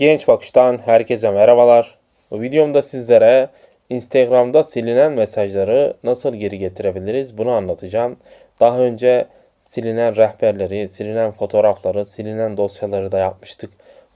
Genç Bakış'tan herkese merhabalar. Bu videomda sizlere Instagram'da silinen mesajları nasıl geri getirebiliriz bunu anlatacağım. Daha önce silinen rehberleri, silinen fotoğrafları, silinen dosyaları da yapmıştık.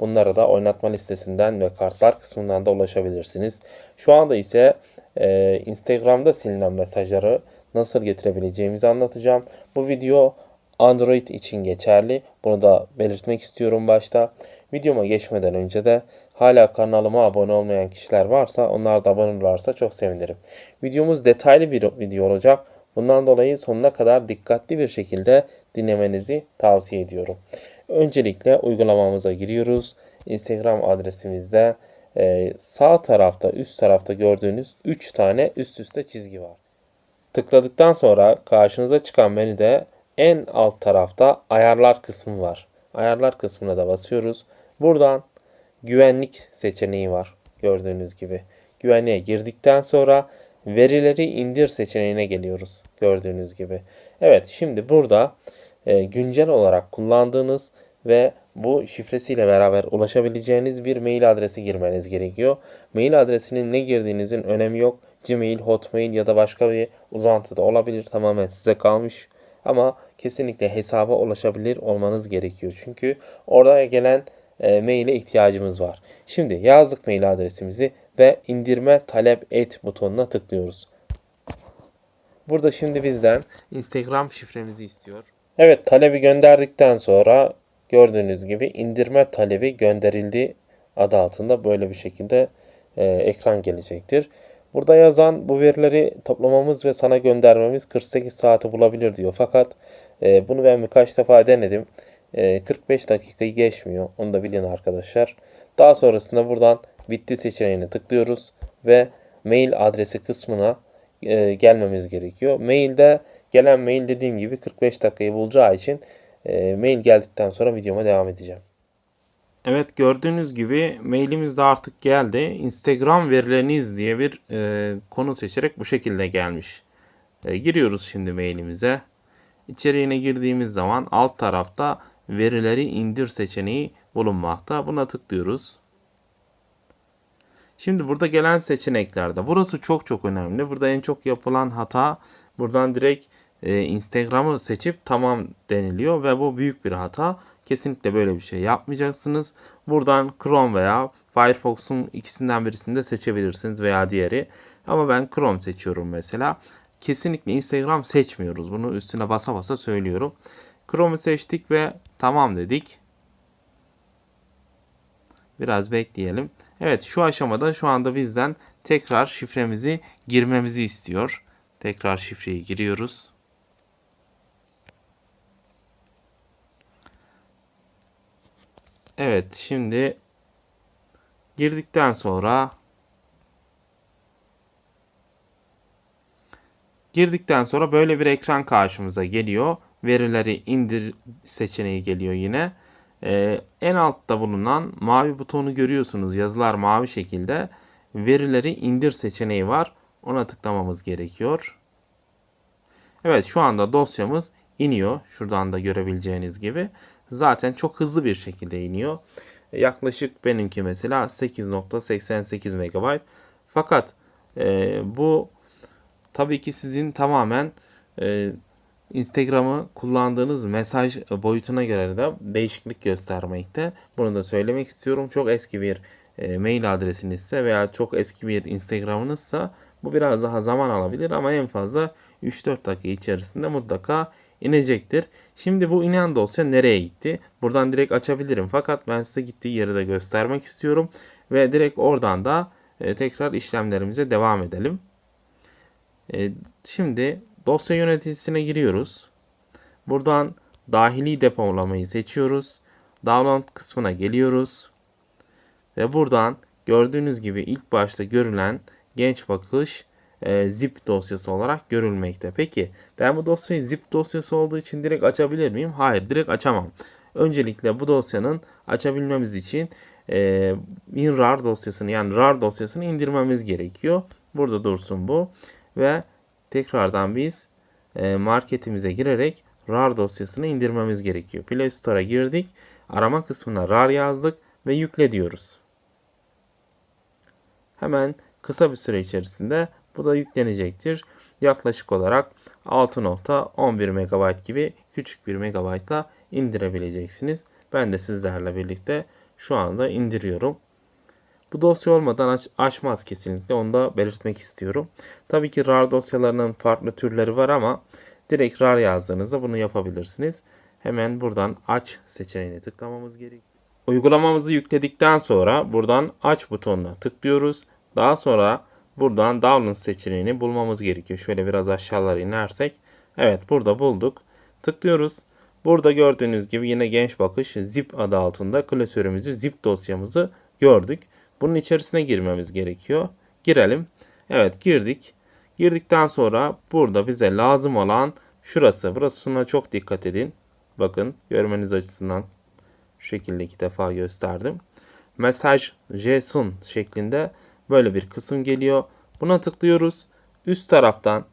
Bunlara da oynatma listesinden ve kartlar kısmından da ulaşabilirsiniz. Şu anda ise e, Instagram'da silinen mesajları nasıl getirebileceğimizi anlatacağım. Bu video Android için geçerli. Bunu da belirtmek istiyorum başta. Videoma geçmeden önce de hala kanalıma abone olmayan kişiler varsa onlar da abone olurlarsa çok sevinirim. Videomuz detaylı bir video olacak. Bundan dolayı sonuna kadar dikkatli bir şekilde dinlemenizi tavsiye ediyorum. Öncelikle uygulamamıza giriyoruz. Instagram adresimizde e, sağ tarafta üst tarafta gördüğünüz 3 tane üst üste çizgi var. Tıkladıktan sonra karşınıza çıkan menüde en alt tarafta ayarlar kısmı var. Ayarlar kısmına da basıyoruz. Buradan güvenlik seçeneği var. Gördüğünüz gibi. Güvenliğe girdikten sonra verileri indir seçeneğine geliyoruz. Gördüğünüz gibi. Evet şimdi burada e, güncel olarak kullandığınız ve bu şifresiyle beraber ulaşabileceğiniz bir mail adresi girmeniz gerekiyor. Mail adresinin ne girdiğinizin önemi yok. Gmail, Hotmail ya da başka bir uzantı da olabilir. Tamamen size kalmış. Ama kesinlikle hesaba ulaşabilir olmanız gerekiyor. Çünkü oraya gelen e, maile ihtiyacımız var. Şimdi yazdık mail adresimizi ve indirme talep et butonuna tıklıyoruz. Burada şimdi bizden Instagram şifremizi istiyor. Evet talebi gönderdikten sonra gördüğünüz gibi indirme talebi gönderildi adı altında böyle bir şekilde e, ekran gelecektir. Burada yazan bu verileri toplamamız ve sana göndermemiz 48 saati bulabilir diyor. Fakat e, bunu ben birkaç defa denedim. E, 45 dakikayı geçmiyor. Onu da bilin arkadaşlar. Daha sonrasında buradan bitti seçeneğine tıklıyoruz ve mail adresi kısmına e, gelmemiz gerekiyor. Mailde gelen mail dediğim gibi 45 dakikayı bulacağı için e, mail geldikten sonra videoma devam edeceğim. Evet gördüğünüz gibi mailimiz de artık geldi. Instagram verileriniz diye bir e, konu seçerek bu şekilde gelmiş. E, giriyoruz şimdi mailimize. İçeriğine girdiğimiz zaman alt tarafta verileri indir seçeneği bulunmakta. Buna tıklıyoruz. Şimdi burada gelen seçeneklerde burası çok çok önemli. Burada en çok yapılan hata buradan direkt e, Instagram'ı seçip tamam deniliyor ve bu büyük bir hata. Kesinlikle böyle bir şey yapmayacaksınız. Buradan Chrome veya Firefox'un ikisinden birisini de seçebilirsiniz veya diğeri. Ama ben Chrome seçiyorum mesela. Kesinlikle Instagram seçmiyoruz. Bunu üstüne basa basa söylüyorum. Chrome'u seçtik ve tamam dedik. Biraz bekleyelim. Evet şu aşamada şu anda bizden tekrar şifremizi girmemizi istiyor. Tekrar şifreyi giriyoruz. Evet şimdi girdikten sonra girdikten sonra böyle bir ekran karşımıza geliyor. Verileri indir seçeneği geliyor yine. Ee, en altta bulunan mavi butonu görüyorsunuz. Yazılar mavi şekilde. Verileri indir seçeneği var. Ona tıklamamız gerekiyor. Evet şu anda dosyamız iniyor. Şuradan da görebileceğiniz gibi. Zaten çok hızlı bir şekilde iniyor. Yaklaşık benimki mesela 8.88 MB. Fakat e, bu tabii ki sizin tamamen e, Instagram'ı kullandığınız mesaj boyutuna göre de değişiklik göstermekte. Bunu da söylemek istiyorum. Çok eski bir e, mail adresinizse veya çok eski bir Instagram'ınızsa bu biraz daha zaman alabilir ama en fazla 3-4 dakika içerisinde mutlaka inecektir. Şimdi bu inen dosya nereye gitti? Buradan direkt açabilirim fakat ben size gittiği yeri de göstermek istiyorum. Ve direkt oradan da e, tekrar işlemlerimize devam edelim. E, şimdi dosya yöneticisine giriyoruz. Buradan dahili depolamayı seçiyoruz. Download kısmına geliyoruz. Ve buradan gördüğünüz gibi ilk başta görülen genç bakış e, zip dosyası olarak görülmekte. Peki ben bu dosyayı zip dosyası olduğu için direkt açabilir miyim? Hayır direkt açamam. Öncelikle bu dosyanın açabilmemiz için e, WinRAR dosyasını yani RAR dosyasını indirmemiz gerekiyor. Burada dursun bu. Ve tekrardan biz e, marketimize girerek RAR dosyasını indirmemiz gerekiyor. Play Store'a girdik. Arama kısmına RAR yazdık. ve yükle diyoruz. Hemen kısa bir süre içerisinde bu da yüklenecektir. Yaklaşık olarak 6.11 MB gibi küçük bir megabaytla indirebileceksiniz. Ben de sizlerle birlikte şu anda indiriyorum. Bu dosya olmadan aç, açmaz kesinlikle. Onu da belirtmek istiyorum. Tabii ki RAR dosyalarının farklı türleri var ama direkt RAR yazdığınızda bunu yapabilirsiniz. Hemen buradan aç seçeneğine tıklamamız gerekiyor. Uygulamamızı yükledikten sonra buradan aç butonuna tıklıyoruz. Daha sonra buradan download seçeneğini bulmamız gerekiyor. Şöyle biraz aşağılara inersek. Evet burada bulduk. Tıklıyoruz. Burada gördüğünüz gibi yine genç bakış zip adı altında klasörümüzü zip dosyamızı gördük. Bunun içerisine girmemiz gerekiyor. Girelim. Evet girdik. Girdikten sonra burada bize lazım olan şurası. Burasına çok dikkat edin. Bakın görmeniz açısından şu şekilde iki defa gösterdim. Mesaj JSON şeklinde böyle bir kısım geliyor. Buna tıklıyoruz. Üst taraftan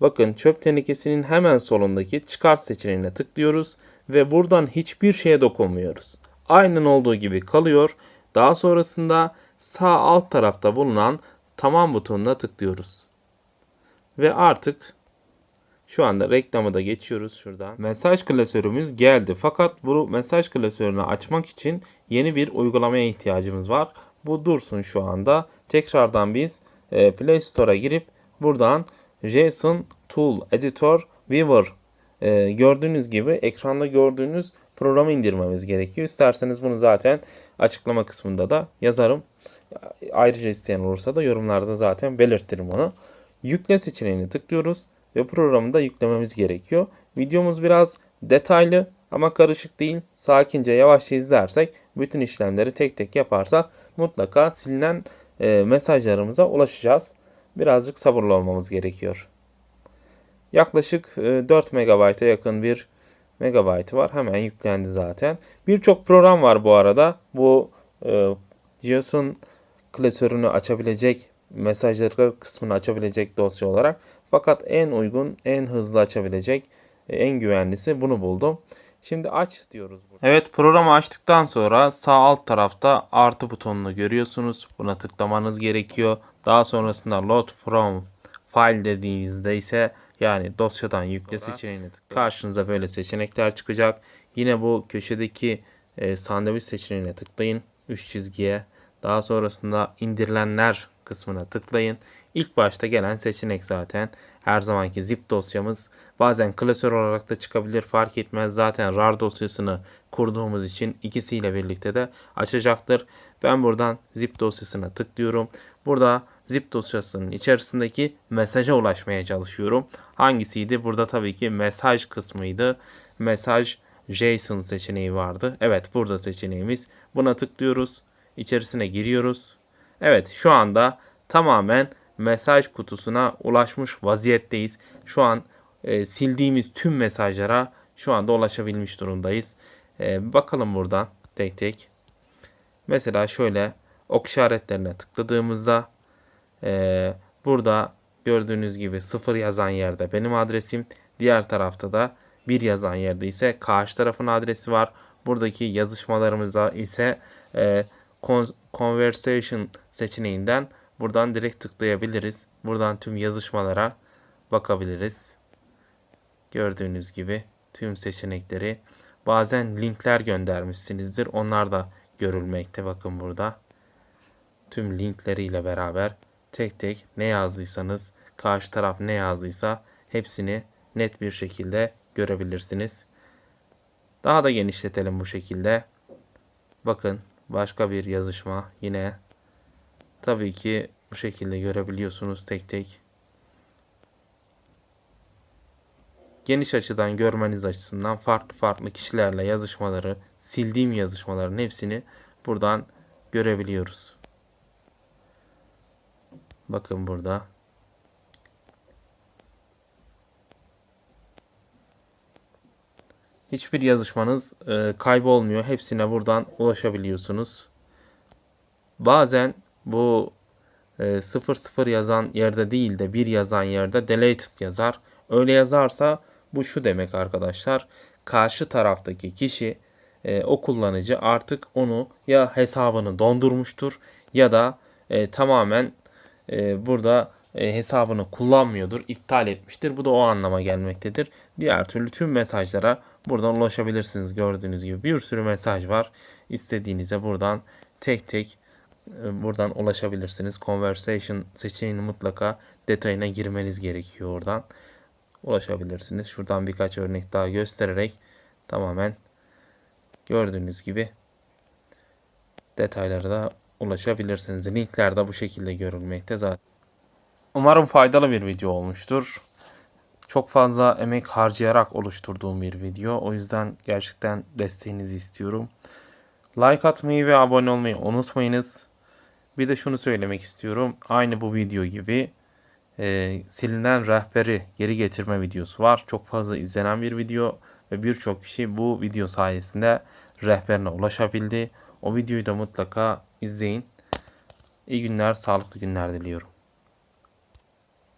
bakın çöp tenekesinin hemen solundaki çıkar seçeneğine tıklıyoruz ve buradan hiçbir şeye dokunmuyoruz. Aynen olduğu gibi kalıyor. Daha sonrasında sağ alt tarafta bulunan tamam butonuna tıklıyoruz. Ve artık şu anda reklamı da geçiyoruz şuradan. Mesaj klasörümüz geldi. Fakat bu mesaj klasörünü açmak için yeni bir uygulamaya ihtiyacımız var. Bu dursun şu anda. Tekrardan biz e, Play Store'a girip buradan JSON Tool Editor Viewer e, gördüğünüz gibi ekranda gördüğünüz programı indirmemiz gerekiyor. İsterseniz bunu zaten açıklama kısmında da yazarım. Ayrıca isteyen olursa da yorumlarda zaten belirtirim onu. Yükle seçeneğini tıklıyoruz ve programı da yüklememiz gerekiyor. Videomuz biraz detaylı ama karışık değil. Sakince yavaşça izlersek bütün işlemleri tek tek yaparsak mutlaka silinen e, mesajlarımıza ulaşacağız. Birazcık sabırlı olmamız gerekiyor. Yaklaşık e, 4 MB'a yakın bir megabaytı var. Hemen yüklendi zaten. Birçok program var bu arada. Bu e, JSON klasörünü açabilecek mesajları kısmını açabilecek dosya olarak. Fakat en uygun, en hızlı açabilecek, e, en güvenlisi bunu buldum. Şimdi aç diyoruz. Burada. Evet programı açtıktan sonra sağ alt tarafta artı butonunu görüyorsunuz. Buna tıklamanız gerekiyor. Daha sonrasında load from file dediğinizde ise yani dosyadan yükle seçeneğine tıklayın. Karşınıza böyle seçenekler çıkacak. Yine bu köşedeki e, sandviç seçeneğine tıklayın. 3 çizgiye. Daha sonrasında indirilenler kısmına tıklayın. İlk başta gelen seçenek zaten her zamanki zip dosyamız. Bazen klasör olarak da çıkabilir fark etmez. Zaten RAR dosyasını kurduğumuz için ikisiyle birlikte de açacaktır. Ben buradan zip dosyasına tıklıyorum. Burada zip dosyasının içerisindeki mesaja ulaşmaya çalışıyorum. Hangisiydi? Burada tabii ki mesaj kısmıydı. Mesaj JSON seçeneği vardı. Evet burada seçeneğimiz. Buna tıklıyoruz. İçerisine giriyoruz. Evet şu anda tamamen mesaj kutusuna ulaşmış vaziyetteyiz. Şu an e, sildiğimiz tüm mesajlara şu anda ulaşabilmiş durumdayız. E, bakalım buradan tek tek. Mesela şöyle ok işaretlerine tıkladığımızda e, burada gördüğünüz gibi sıfır yazan yerde benim adresim. Diğer tarafta da bir yazan yerde ise karşı tarafın adresi var. Buradaki yazışmalarımıza ise e, Conversation seçeneğinden buradan direkt tıklayabiliriz. Buradan tüm yazışmalara bakabiliriz. Gördüğünüz gibi tüm seçenekleri bazen linkler göndermişsinizdir. Onlar da görülmekte bakın burada. Tüm linkleriyle beraber tek tek ne yazdıysanız karşı taraf ne yazdıysa hepsini net bir şekilde görebilirsiniz. Daha da genişletelim bu şekilde. Bakın başka bir yazışma yine tabii ki bu şekilde görebiliyorsunuz tek tek. Geniş açıdan görmeniz açısından farklı farklı kişilerle yazışmaları, sildiğim yazışmaların hepsini buradan görebiliyoruz. Bakın burada. Hiçbir yazışmanız e, kaybolmuyor. Hepsine buradan ulaşabiliyorsunuz. Bazen bu e, 00 yazan yerde değil de bir yazan yerde deleted yazar. Öyle yazarsa bu şu demek arkadaşlar. Karşı taraftaki kişi e, o kullanıcı artık onu ya hesabını dondurmuştur ya da e, tamamen e, burada e, hesabını kullanmıyordur, iptal etmiştir. Bu da o anlama gelmektedir. Diğer türlü tüm mesajlara buradan ulaşabilirsiniz. Gördüğünüz gibi bir sürü mesaj var. İstediğinize buradan tek tek e, buradan ulaşabilirsiniz. Conversation seçeneğini mutlaka detayına girmeniz gerekiyor oradan. Ulaşabilirsiniz. Şuradan birkaç örnek daha göstererek tamamen gördüğünüz gibi detaylara da ulaşabilirsiniz. Linkler de bu şekilde görülmekte zaten. Umarım faydalı bir video olmuştur. Çok fazla emek harcayarak oluşturduğum bir video. O yüzden gerçekten desteğinizi istiyorum. Like atmayı ve abone olmayı unutmayınız. Bir de şunu söylemek istiyorum. Aynı bu video gibi e, silinen rehberi geri getirme videosu var. Çok fazla izlenen bir video ve birçok kişi bu video sayesinde rehberine ulaşabildi. O videoyu da mutlaka izleyin. İyi günler, sağlıklı günler diliyorum.